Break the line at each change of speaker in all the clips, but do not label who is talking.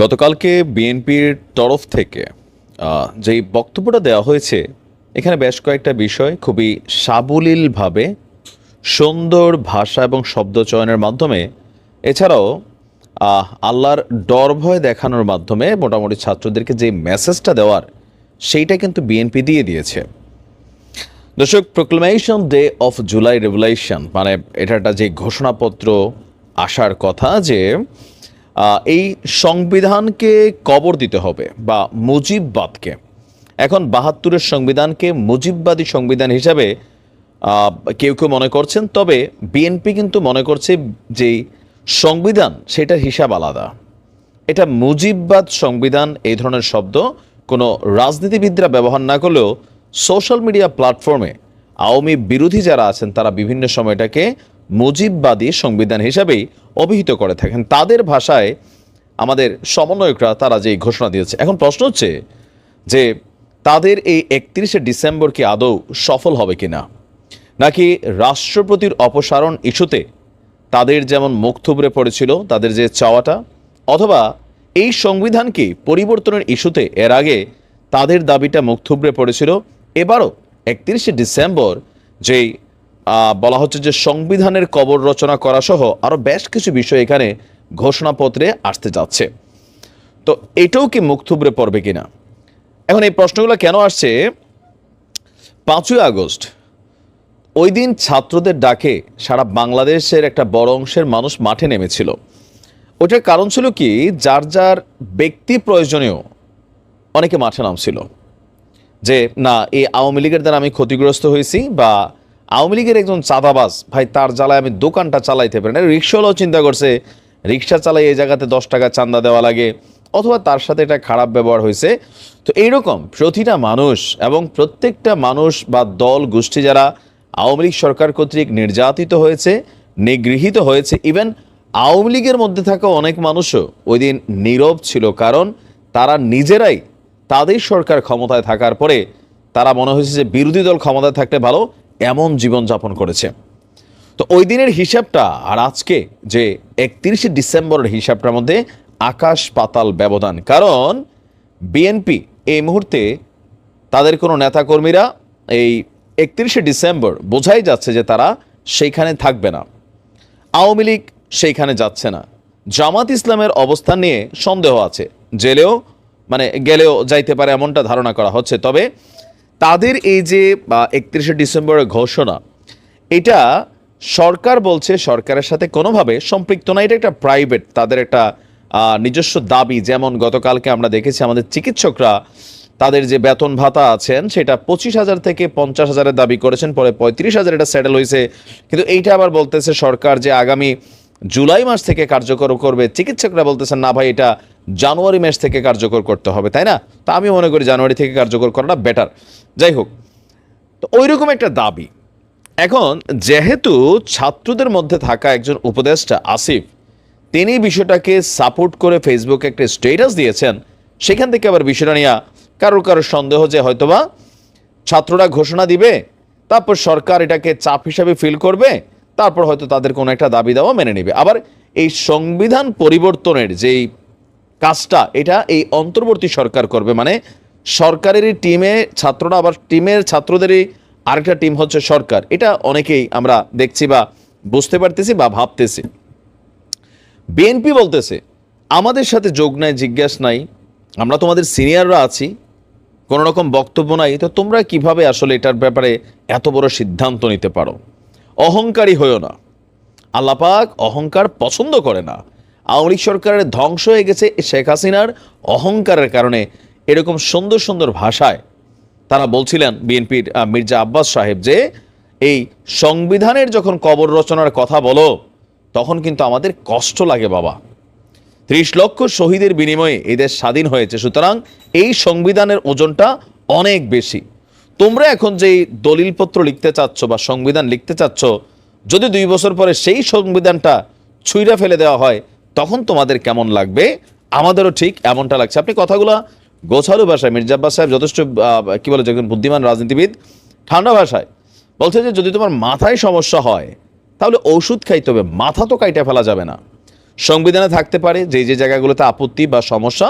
গতকালকে বিএনপির তরফ থেকে যেই বক্তব্যটা দেওয়া হয়েছে, এখানে বেশ কয়েকটা বিষয় খুবই সাবলীলভাবে, সুন্দর ভাষা এবং শব্দ চয়নের মাধ্যমে, এছাড়াও আল্লাহর ডর ভয় দেখানোর মাধ্যমে মোটামুটি ছাত্রদেরকে যে মেসেজটা দেওয়ার, সেইটা কিন্তু বিএনপি দিয়ে দিয়েছে। দর্শক proclamation day of July revolution মানে এটা একটা যে ঘোষণাপত্র আসার কথা যে এই সংবিধানকে কবর দিতে হবে বা মুজিববাদকে। এখন বাহাত্তরের সংবিধানকে মুজিববাদী সংবিধান হিসাবে কেউ কেউ মনে করছেন, তবে বিএনপি কিন্তু মনে করছে যে সংবিধান সেটার হিসাব আলাদা। এটা মুজিববাদ সংবিধান এই ধরনের শব্দ কোনো রাজনীতিবিদরা ব্যবহার না করলেও সোশ্যাল মিডিয়া প্ল্যাটফর্মে আওয়ামী বিরোধী যারা আছেন, তারা বিভিন্ন সময় এটাকে মুজিববাদী সংবিধান হিসাবেই অভিহিত করে থাকেন। তাদের ভাষায় আমাদের সমন্বয়করা তারা যে ঘোষণা দিয়েছে। এখন প্রশ্ন হচ্ছে যে তাদের এই একত্রিশে ডিসেম্বর কি আদৌ সফল হবে কি না নাকি রাষ্ট্রপতির অপসারণ ইস্যুতে তাদের যেমন মুখ থুবড়ে পড়েছিল, তাদের যে চাওয়াটা, অথবা এই সংবিধানকে পরিবর্তনের ইস্যুতে এর আগে তাদের দাবিটা মুখ থুবড়ে পড়েছিল, এবারও একত্রিশে ডিসেম্বর যেই বলা হচ্ছে যে সংবিধানের কবর রচনা করা সহ আরও বেশ কিছু বিষয় এখানে ঘোষণাপত্রে আসতে যাচ্ছে। তো এটাও কি মুখ থুবড়ে পড়বে কিনা? এখন এই প্রশ্নগুলো কেন আসছে? পাঁচই আগস্ট, ওই দিন ছাত্রদের ডাকে সারা বাংলাদেশের একটা বড় অংশের মানুষ মাঠে নেমেছিল। ওটার কারণ ছিল কি? যার যার ব্যক্তি প্রয়োজনীয় অনেকে মাঠে নামছিল। যে, না, এই আওয়ামী লীগের দ্বারা আমি ক্ষতিগ্রস্ত হয়েছি বা আওয়ামী লীগের একজন চাঁদাবাজ, ভাই, তার জ্বালায় আমি দোকানটা চালাইতে পারি না। রিক্সাওয়ালাও চিন্তা করছে, রিক্সা চালাই এই জায়গাতে দশ টাকা চান্দা দেওয়া লাগে, অথবা তার সাথে এটা খারাপ ব্যবহার হয়েছে। তো এইরকম প্রতিটা মানুষ এবং প্রত্যেকটা মানুষ বা দল, গোষ্ঠী যারা আওয়ামী লীগ সরকার কর্তৃক নির্যাতিত হয়েছে, নিগৃহীত হয়েছে ইভেন আওয়ামী লীগের মধ্যে থাকা অনেক মানুষও ওই দিন নীরব ছিল, কারণ তারা নিজেরাই তাদের সরকার ক্ষমতায় থাকার পরে তারা মনে হয়েছে যে বিরোধী দল ক্ষমতায় থাকলে ভালো এমন জীবনযাপন করেছে। তো ওই দিনের হিসাবটা আর আজকে যে একত্রিশে ডিসেম্বরের হিসাবটার মধ্যে আকাশ পাতাল ব্যবধান। কারণ বিএনপি এই মুহূর্তে তাদের কোনো নেতাকর্মীরা এই একত্রিশে ডিসেম্বর বোঝাই যাচ্ছে যে তারা সেইখানে থাকবে না। আওয়ামী লীগ সেইখানে যাচ্ছে না। জামাত ইসলামের অবস্থান নিয়ে সন্দেহ আছে। জেলেও মানে গেলেও যাইতে পারে এমনটা ধারণা করা হচ্ছে। তবে তাদের এই যে একত্রিশে ডিসেম্বরের ঘোষণা, এটা সরকার বলছে, সরকারের সাথে কোনোভাবে সম্পৃক্ত না, এটা একটা প্রাইভেট তাদের একটা নিজস্ব দাবি। যেমন গতকালকে আমরা দেখেছি আমাদের চিকিৎসকরা তাদের যে বেতন ভাতা আছেন, সেটা পঁচিশ হাজার থেকে পঞ্চাশ হাজারের দাবি করেছেন, পরে পঁয়ত্রিশ হাজার এটা সেটেল হয়েছে। কিন্তু এইটা আবার বলতেছে সরকার যে আগামী জুলাই মাস থেকে কার্যকর করবে। চিকিৎসকরা বলতেছেন, না ভাই, এটা জানুয়ারি মাস থেকে কার্যকর করতে হবে, তাই না? তা আমি মনে করি জানুয়ারি থেকে কার্যকর করাটা বেটার যাই হোক, তো ওই রকম একটা দাবি। এখন, যেহেতু ছাত্রদের মধ্যে থাকা একজন উপদেষ্টা আসিফ, তিনি বিষয়টাকে সাপোর্ট করে ফেসবুকে একটা স্টেটাস দিয়েছেন, সেখান থেকে আবার বিষয়টা নিয়ে কারোর কারোর সন্দেহ যে হয়তোবা ছাত্ররা ঘোষণা দিবে, তারপর সরকার এটাকে চাপ হিসাবে ফিল করবে, তারপর হয়তো তাদের কোনো একটা দাবি দেওয়া মেনে নেবে। আবার এই সংবিধান পরিবর্তনের যেই কাজটা এটা এই অন্তর্বর্তী সরকার করবে। মানে সরকারেরই টিমে ছাত্ররা আবার টিমের ছাত্রদেরই আরেকটা টিম হচ্ছে সরকার। এটা অনেকেই আমরা দেখছি বা বুঝতে পারতেছি বা ভাবতেছি। বিএনপি বলতেছে, আমাদের সাথে যোগ নাই, জিজ্ঞাসা নাই, আমরা তোমাদের সিনিয়ররা আছি, কোনো রকম বক্তব্য নাই, তো তোমরা কীভাবে আসলে এটার ব্যাপারে এত বড় সিদ্ধান্ত নিতে পারো? অহংকারী হয়েও না। আল্লাপাক অহংকার পছন্দ করে না। আওয়ামী লীগ সরকারের ধ্বংস হয়ে গেছে শেখ হাসিনার অহংকারের কারণে। এরকম সুন্দর সুন্দর ভাষায় তারা বলছিলেন বিএনপির মির্জা আব্বাস সাহেব যে, এই সংবিধানের যখন কবর রচনার কথা বলো, তখন কিন্তু আমাদের কষ্ট লাগে বাবা। ত্রিশ লক্ষ শহীদের বিনিময়ে এদের স্বাধীন হয়েছে, সুতরাং এই সংবিধানের ওজনটা অনেক বেশি। তোমরা এখন যেই দলিলপত্র লিখতে চাচ্ছ বা সংবিধান লিখতে চাচ্ছ, যদি দুই বছর পরে সেই সংবিধানটা ছুঁড়া ফেলে দেওয়া হয় তখন তোমাদের কেমন লাগবে? আমাদেরও ঠিক এমনটা লাগছে। আপনি কথাগুলো গোছালো ভাষায়, মির্জা আব্বাস সাহেব যথেষ্ট কি বলে একজন বুদ্ধিমান রাজনীতিবিদ, ঠান্ডা ভাষায় বলছে যে যদি তোমার মাথায় সমস্যা হয়, তাহলে ওষুধ খাইতে হবে, মাথা তো কাইটা ফেলা যাবে না। সংবিধানে থাকতে পারে যে যে জায়গাগুলোতে আপত্তি বা সমস্যা,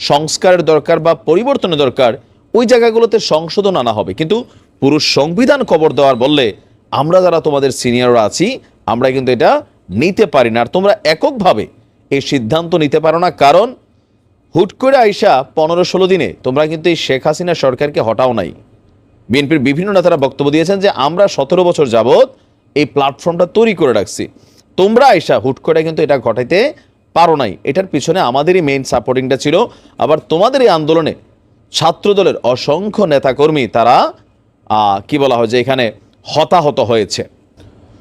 সংস্কারের দরকার বা পরিবর্তনের দরকার, ওই জায়গাগুলোতে সংশোধন আনা হবে। কিন্তু পুরো সংবিধান কবর দেওয়ার বললে আমরা যারা তোমাদের সিনিয়ররা আছি, আমরা কিন্তু এটা নিতে পারি না। আর তোমরা এককভাবে এই সিদ্ধান্ত নিতে পারো না, কারণ হুট করে আইসা পনেরো ষোলো দিনে তোমরা কিন্তু এই শেখ হাসিনা সরকারকে হটাও নাই। বিএনপির বিভিন্ন নেতারা বক্তব্য দিয়েছেন যে, আমরা সতেরো বছর যাবৎ এই প্ল্যাটফর্মটা তৈরি করে রাখছি। তোমরা আইসা হুট করে কিন্তু এটা ঘটাইতে পারো নাই। এটার পিছনে আমাদেরই মেইন সাপোর্টিংটা ছিল। আবার তোমাদের এই আন্দোলনে ছাত্রদলের অসংখ্য নেতাকর্মী তারা কি বলা হয় যে এখানে হতাহত হয়েছে।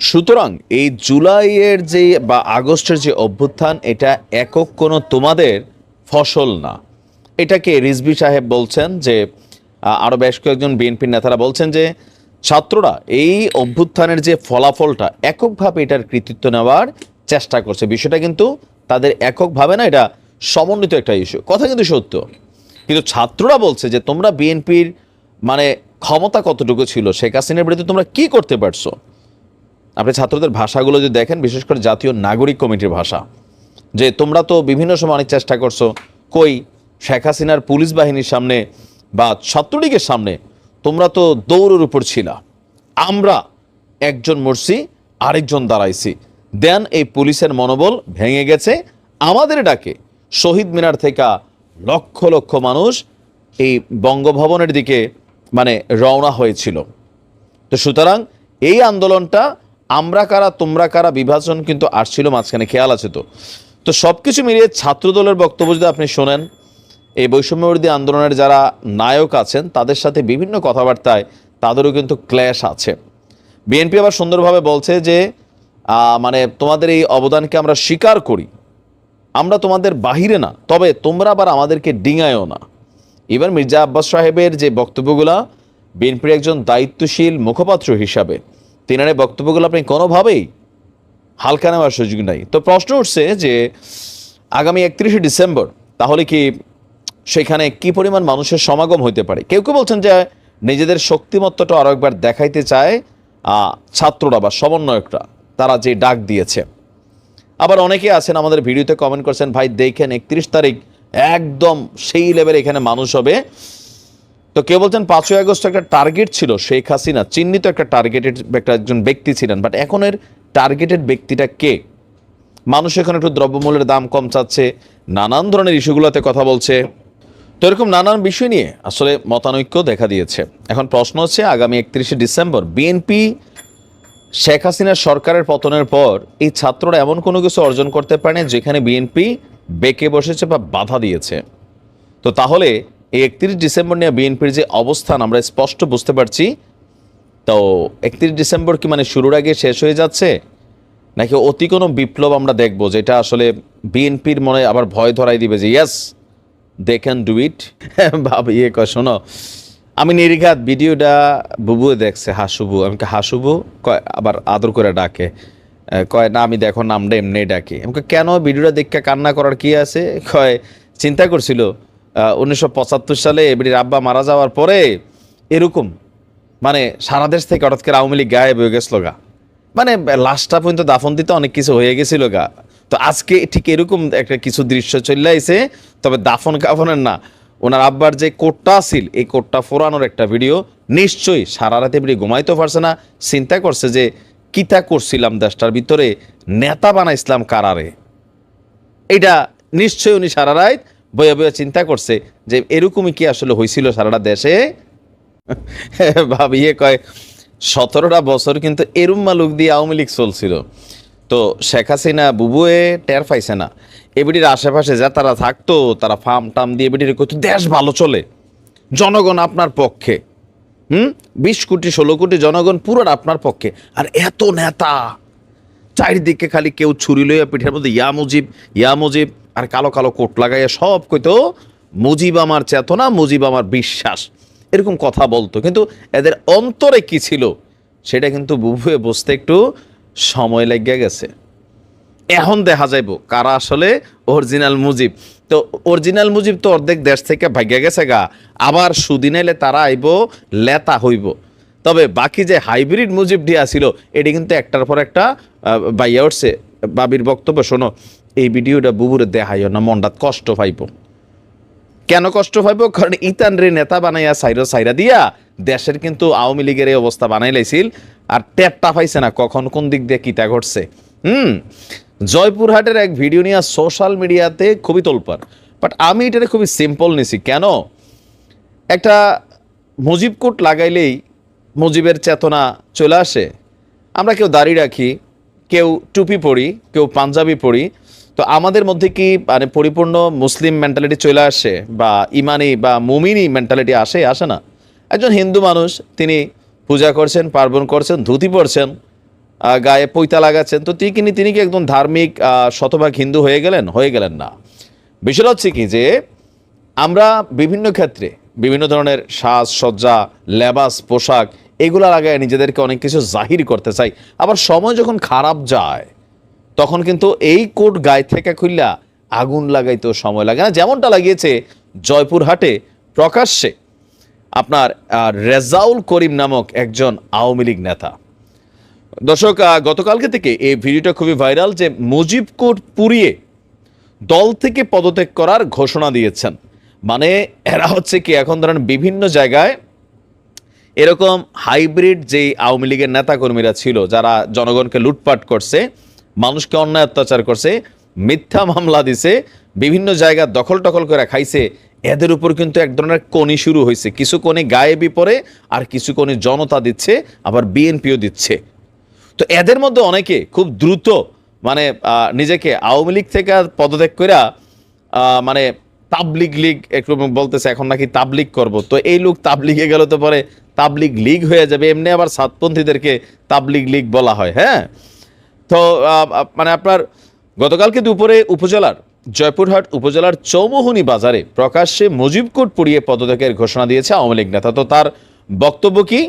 সুতরাং এই জুলাইয়ের যে বা আগস্টের যে অভ্যুত্থান, এটা একক কোনো তোমাদের ফসল না। এটাকে রিজবি সাহেব বলছেন যে আরও বেশ কয়েকজন বিএনপির নেতারা বলছেন যে, ছাত্ররা এই অভ্যুত্থানের যে ফলাফলটা এককভাবে এটার কৃতিত্ব নেওয়ার চেষ্টা করছে। বিষয়টা কিন্তু তাদের এককভাবে না, এটা সমন্বিত একটা ইস্যু। কথা কিন্তু সত্য। কিন্তু ছাত্ররা বলছে যে, তোমরা বিএনপির মানে ক্ষমতা কতটুকু ছিল? শেখ হাসিনার বিরুদ্ধে তোমরা কি করতে পারছ? আপনি ছাত্রদের ভাষাগুলো যদি দেখেন, বিশেষ করে জাতীয় নাগরিক কমিটির ভাষা, যে তোমরা তো বিভিন্ন সময় অনেক চেষ্টা করছ, কই শেখ হাসিনার পুলিশ বাহিনীর সামনে বা ছাত্রলীগের সামনে তোমরা তো দৌড়ের উপর ছিলা। আমরা একজন মরছি, আরেকজন দাঁড়াইছি। দেন এই পুলিশের মনোবল ভেঙে গেছে, আমাদের ডাকে শহীদ মিনার থেকে লক্ষ লক্ষ মানুষ এই বঙ্গভবনের দিকে মানে রওনা হয়েছিল। তো সুতরাং এই আন্দোলনটা আমরা কারা, তোমরা কারা, বিভাজন কিন্তু আসছিল মাঝখানে, খেয়াল আছে তো। তো সব কিছু মিলিয়ে ছাত্রদলের বক্তব্য যদি আপনি শোনেন, এই বৈষম্যবিরোধী আন্দোলনের যারা নায়ক আছেন, তাদের সাথে বিভিন্ন কথাবার্তায় তাদেরও কিন্তু ক্ল্যাশ আছে। বিএনপি আবার সুন্দরভাবে বলছে যে মানে তোমাদের এই অবদানকে আমরা স্বীকার করি। আমরা তোমাদের বাহিরে না, তবে তোমরা আবার আমাদেরকে ডিঙায়ও না। এবার মির্জা আব্বাস সাহেবের যে বক্তব্যগুলা, বিএনপির একজন দায়িত্বশীল মুখপাত্র হিসাবে তিনার বক্তব্যগুলো আপনি কোনোভাবেই হালকা নেওয়ার সুযোগ নাই। তো প্রশ্ন উঠছে যে, আগামী একত্রিশে ডিসেম্বর তাহলে কি সেখানে কি পরিমাণ মানুষের সমাগম হইতে পারে? কেউ কেউ বলছেন যে, নিজেদের শক্তিমত্তটা আরও একবার দেখাইতে চায় ছাত্ররা বা সমন্বয়করা, তারা যে ডাক দিয়েছে। আবার অনেকে আছেন, আমাদের ভিডিওতে কমেন্ট করছেন, ভাই, দেখেন একত্রিশ তারিখ একদম সেই লেভেলে এখানে মানুষ হবে। তো কেউ বলছেন পাঁচই আগস্ট একটা টার্গেট ছিল শেখ হাসিনা। চিহ্নিত একটা টার্গেটেড একটা একজন ব্যক্তি ছিলেন বাট এখন এর টার্গেটেড ব্যক্তিটা কে? মানুষ এখন একটু দ্রব্যমূল্যের দাম কম চাচ্ছে, নানান ধরনের ইস্যুগুলোতে কথা বলছে। তো এরকম নানান বিষয় নিয়ে আসলে মতানৈক্য দেখা দিয়েছে। এখন প্রশ্ন হচ্ছে, আগামী একত্রিশে ডিসেম্বর বিএনপি শেখ হাসিনার সরকারের পতনের পর এই ছাত্ররা এমন কোনো কিছু অর্জন করতে পারে যেখানে বিএনপি বেঁকে বসেছে বা বাধা দিয়েছে? তো তাহলে এই একত্রিশ ডিসেম্বর নিয়ে বিএনপির যে অবস্থান, আমরা স্পষ্ট বুঝতে পারছি। তো একত্রিশ ডিসেম্বর কি মানে শুরুর আগে শেষ হয়ে যাচ্ছে? নাকি অতি কোনো বিপ্লব আমরা দেখব, যেটা আসলে বিএনপির মনে আবার ভয় ধরাই দিবে যে ইয়াস দে ক্যান ডু ইট ভাব ইয়ে কয়, শোনো, আমি নির্ঘাত ভিডিওটা বুবু দেখছে, হাসুবু আমাকে হাসুবু? কয়, আবার আদর করে ডাকে। কয়, না, আমি দেখো, নামটা এমনি ডাকি। আমাকে কেন ভিডিওটা দেখে কান্না করার কি আছে? কয়, চিন্তা করছিল উনিশশো পঁচাত্তর সালে এবিডির আব্বা মারা যাওয়ার পরে এরকম মানে সারা দেশ থেকে হঠাৎ করে আওয়ামী লীগ গায়েব হয়ে গেছিল গা। মানে লাস্টটা পর্যন্ত দাফন দিতে অনেক কিছু হয়ে গেছিল গা। তো আজকে ঠিক এরকম একটা কিছু দৃশ্য চলে আইছে, তবে দাফন কাফনের না, ওনার আব্বার যে কোটটা আছিল, এই কোটটা ফোরানোর একটা ভিডিও, নিশ্চয়ই সারা রাতে বেরিয়ে ঘুমাইতেও পারছে না, চিন্তা করছে যে কিতা করছিলাম দেশটার ভিতরে, নেতা বানাইছিলাম কারারে। এটা নিশ্চয়ই উনি সারা রাত বয়ে বয়ে চিন্তা করছে যে এরকমই কি আসলে হয়েছিল সারাটা দেশে? ভাবিয়ে কয়, সতেরোটা বছর কিন্তু এরুম্মা লোক দিয়ে আওয়ামী লীগ চলছিল। তো শেখ হাসিনা বুবুয়ে টের পাইছে না। এবিটির আশেপাশে যা তারা থাকতো, তারা ফার্ম টাম দিয়ে এবিটির কত দেশ ভালো চলে, জনগণ আপনার পক্ষে। হুম? বিশ কোটি, ষোলো কোটি জনগণ পুরো আপনার পক্ষে। আর এত নেতা, চারিদিকে খালি কেউ ছুরি লইয়া পিঠের মধ্যে ইয়া মুজিব ইয়া মুজিব আর কালো কালো কোট লাগাইয়া সব কইতো, মুজিব আমার চেতনা, মুজিব আমার বিশ্বাস। এরকম কথা বলতো। কিন্তু এদের অন্তরে কি ছিল, সেটা কিন্তু বুভুয়ে বসতে একটু সময় লেগে গেছে। এখন দেখা যাইব কারা আসলে অরিজিনাল মুজিব। তো অরিজিনাল মুজিব তো অর্ধেক দেশ থেকে ভাগ্যা গেছে গা। আবার সুদিন এলে তারা আইব, লেতা হইব। তবে বাকি যে হাইব্রিড মুজিব দিয়া ছিল, এটি কিন্তু একটার পর একটা বাইয়া উঠছে। বাবির বক্তব্য শোনো। এই ভিডিওটা বুবুরে দেখাইও না, মনটা কষ্ট পাইব। কেন কষ্ট পাইব? কারণ ইতান রে নেতা বানাইয়া সাইরা সাইরা দিয়া দেশের কিন্তু আওয়ামী লীগের এই অবস্থা বানাই লাইছিল। আর টেরটা পাইছে না, কখন কোন দিক দিয়ে কিতা ঘটছে। হুম, জয়পুরহাটের এক ভিডিও নিয়ে সোশ্যাল মিডিয়াতে খুবই তোলপার বাট আমি এটা খুবই সিম্পল নিছি, কেন? একটা মুজিব কোট লাগাইলেই মুজিবের চেতনা চলে আসে। আমরা কেউ দাড়ি রাখি, কেউ টুপি পরি, কেউ পাঞ্জাবি পরি তো আমাদের মধ্যে কি মানে পরিপূর্ণ মুসলিম মেন্টালিটি চলে আসে বা ইমানি বা মুমিনি মেন্টালিটি আসে? আসে না। একজন হিন্দু মানুষ, তিনি পূজা করছেন, পার্বণ করছেন, ধুতি পরছেন গায়ে পৈতা লাগাচ্ছেন, তো তিনি তিনি কি একদম ধার্মিক শতভাগ হিন্দু হয়ে গেলেন? হয়ে গেলেন না। বিষয় হচ্ছে কি যে, আমরা বিভিন্ন ক্ষেত্রে বিভিন্ন ধরনের সাজ সজ্জা লেবাস, পোশাক এগুলো লাগায় নিজেদেরকে অনেক কিছু জাহির করতে চাই। আবার সময় যখন খারাপ যায় তখন কিন্তু এই কোট গায়ে থেকে খুললা আগুন লাগাইতেও সময় লাগে না। যেমনটা লাগিয়েছে জয়পুরহাটে প্রকাশ্যে আপনার রেজাউল করিম নামক একজন আওয়ামী লীগ নেতা। দর্শক গতকালকে থেকে এই ভিডিওটা খুবই ভাইরাল যে মুজিব কোট পুড়িয়ে দল থেকে পদত্যাগ করার ঘোষণা দিয়েছেন। মানে এরা হচ্ছে কি, এখন ধরেন বিভিন্ন জায়গায় এরকম হাইব্রিড যেই আওয়ামী লীগের নেতাকর্মীরা ছিল, যারা জনগণকে লুটপাট করছে মানুষকে অন্যায় অত্যাচার করছে, মিথ্যা মামলা দিছে, বিভিন্ন জায়গা দখল টখল করে খাইছে, এদের উপর কিন্তু এক ধরনের কনি শুরু হয়েছে কিছু কনি গায়েবি পড়ে আর কিছু কনি জনতা দিচ্ছে, আবার বিএনপিও দিচ্ছে। তো এদের মধ্যে অনেকে খুব দ্রুত মানে নিজেকে আওয়ামী লীগ থেকে পদত্যাগ করে মানে তাবলিগ লীগ একটু বলতেছে, এখন নাকি তাবলিগ করব। তো এই লোক তাবলিগে গেল তো পরে তাবলিগ লীগ হয়ে যাবে, এমনি আবার সাতপন্থীদেরকে তাবলিগ লীগ বলা হয় হ্যাঁ? তো মানে আপনার গতকালকে দুপুরে উপজেলার, জয়পুরহাট উপজেলার চৌমোহনী বাজারে প্রকাশ্যে মুজিব কোট পুড়িয়ে পদত্যাগের ঘোষণা দিয়েছে আওয়ামী লীগ নেতা। তো তার বক্তব্য কি?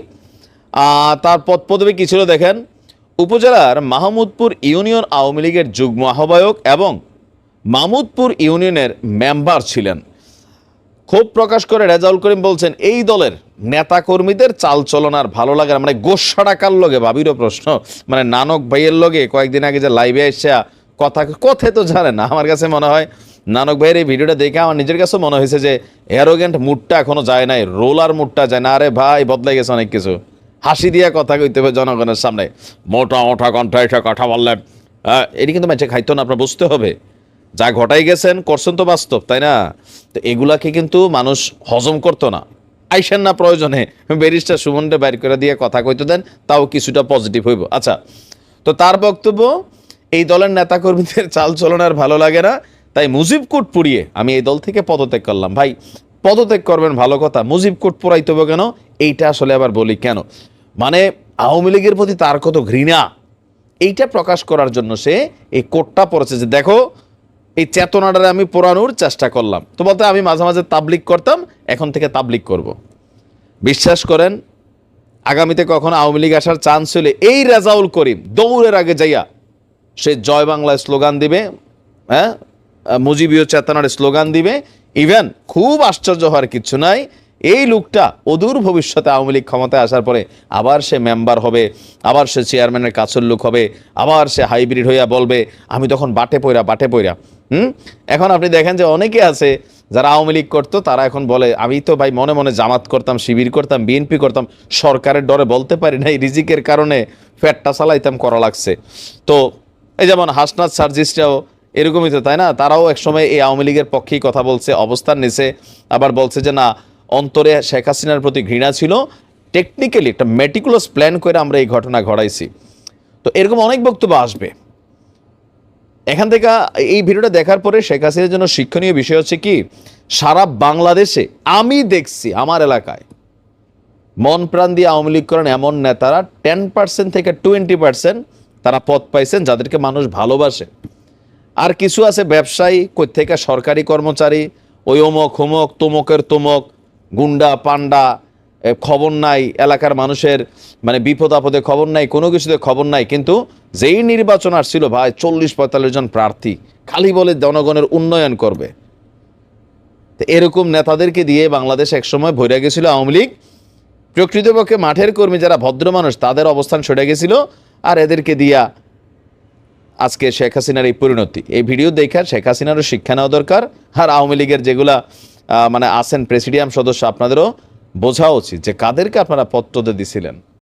তার পদ, পদবি কি ছিল দেখেন, উপজেলার মাহমুদপুর ইউনিয়ন আওয়ামী লীগের যুগ্ম আহ্বায়ক এবং মাহমুদপুর ইউনিয়নের মেম্বার ছিলেন। ক্ষোভ প্রকাশ করে রেজাউল করিম বলছেন এই দলের নেতা কর্মীদের চাল চলন আর ভালো লাগে মানে গোসা ডাকার লগে? ভাবিরও প্রশ্ন। মানে নানক ভাইয়ের লগে? কয়েকদিন আগে যে লাইভে এসে কথা কথা তো জানে না আমার কাছে মনে হয়। নানক ভাইয়ের এই ভিডিওটা দেখে আমার নিজের কাছে মনে হয়েছে যে অ্যারোগেন্ট মুডটা এখনও যায় নাই রোলার মুডটা যায় না। আরে ভাই বদলাই গেছে অনেক কিছু। হাসি দিয়ে কথা কইতে হবে জনগণের সামনে। মোটা মোটা কণ্ঠা এসে কথা বললেন। হ্যাঁ, এটি কিন্তু ম্যাচে খাইতো না আপনার বুঝতে হবে। যা ঘটাই গেছেন, করছেন তো বাস্তব, তাই না? তো এগুলাকে কিন্তু মানুষ হজম করতো না। আইসেন না প্রয়োজনে, ব্যারিস্টার সুমনটা বাইর করে দিয়ে কথা কইতে দেন, তাও কিছুটা পজিটিভ হইব। আচ্ছা তো তার বক্তব্য, এই দলের নেতাকর্মীদের চাল চলন আর ভালো লাগে না, তাই মুজিব কোট পুড়িয়ে, আমি এই দল থেকে পদত্যাগ করলাম। ভাই, পদত্যাগ করবেন ভালো কথা, মুজিব কোট পোড়াইতে হবে কেন? এইটা আসলে আবার বলি কেন? মানে আওয়ামী লীগের প্রতি তার কত ঘৃণা, এইটা প্রকাশ করার জন্য সে এই কোটটা পড়েছে যে, দেখো এই চেতনাটারে আমি পোড়ানোর চেষ্টা করলাম। তো বলতে আমি মাঝে মাঝে তাবলিক করতাম, এখন থেকে তাবলিক করব। বিশ্বাস করেন, আগামীতে কখন আওয়ামী লীগ আসার চান্স হলে এই রেজাউল করিম দৌড়ের আগে যাইয়া সে জয় বাংলায় স্লোগান দিবে হ্যাঁ? মুজিবীয় চেতনার স্লোগান দিবে। ইভেন খুব আশ্চর্য হওয়ার কিছু নাই, এই লোকটা অদূর ভবিষ্যতে আওয়ামী লীগ ক্ষমতায় আসার পরে আবার সে মেম্বার হবে, আবার সে চেয়ারম্যানের কাছের লোক হবে, আবার সে হাইব্রিড হইয়া বলবে, আমি তখন বাটে পইরা বাটে পইরা হুম? এখন আপনি দেখেন যে অনেকে আছে যারা আওয়ামী লীগ করতো, তারা এখন বলে, আমি তো ভাই মনে মনে জামাত করতাম, শিবির করতাম, বিএনপি করতাম, সরকারের ডরে বলতে পারি না এই রিজিকের কারণে ফ্যাটটা চালাইতাম, করা লাগছে। তো এই যেমন হাসনাথ সার্জিসটাও এরকমই তো, তাই না? তারাও একসময় এই আওয়ামী লীগের পক্ষেই কথা বলছে, অবস্থান নিছে, আবার বলছে যে, না, অন্তরে শেখ হাসিনার প্রতি ঘৃণা ছিল টেকনিক্যালি একটা মেটিকুলাস প্ল্যান করে আমরা এই ঘটনা ঘটাইছি। তো এরকম অনেক বক্তব্য আসবে। এখান থেকে, এই ভিডিওটা দেখার পরে শেখ হাসিনার জন্য শিক্ষণীয় বিষয় হচ্ছে কি, সারা বাংলাদেশে আমি দেখছি আমার এলাকায় মন প্রাণ দিয়ে আওয়ামী লীগ করেন এমন নেতারা টেন পার্সেন্ট থেকে টোয়েন্টি পার্সেন্ট তারা পদ পাইছেন যাদেরকে মানুষ ভালোবাসে। আর কিছু আছে ব্যবসায়ী কই থেকে সরকারি কর্মচারী, ওই অমক, হোমক, তমকের তমক, গুন্ডা পান্ডা খবর নাই, এলাকার মানুষের মানে বিপদ আপদে খবর নাই, কোনো কিছুতে খবর নাই, কিন্তু যেই নির্বাচন আসছিল ভাই, চল্লিশ পঁয়তাল্লিশ জন প্রার্থী, খালি বলে জনগণের উন্নয়ন করবে। তো এরকম নেতাদেরকে দিয়ে বাংলাদেশ একসময় ভরে গেছিল আওয়ামী লীগ। প্রকৃতপক্ষে মাঠের কর্মী যারা ভদ্র মানুষ, তাদের অবস্থান সরে গেছিল আর এদেরকে দিয়া আজকে শেখ হাসিনার এই পরিণতি। এই ভিডিও দেখা শেখ হাসিনারও শিক্ষা নেওয়া দরকার আর আওয়ামী লীগের যেগুলা মানে আছেন প্রেসিডিয়াম সদস্য, আপনাদেরও বোঝা উচিত যে কাদেরকে আপনারা পত্রতে দিছিলেন।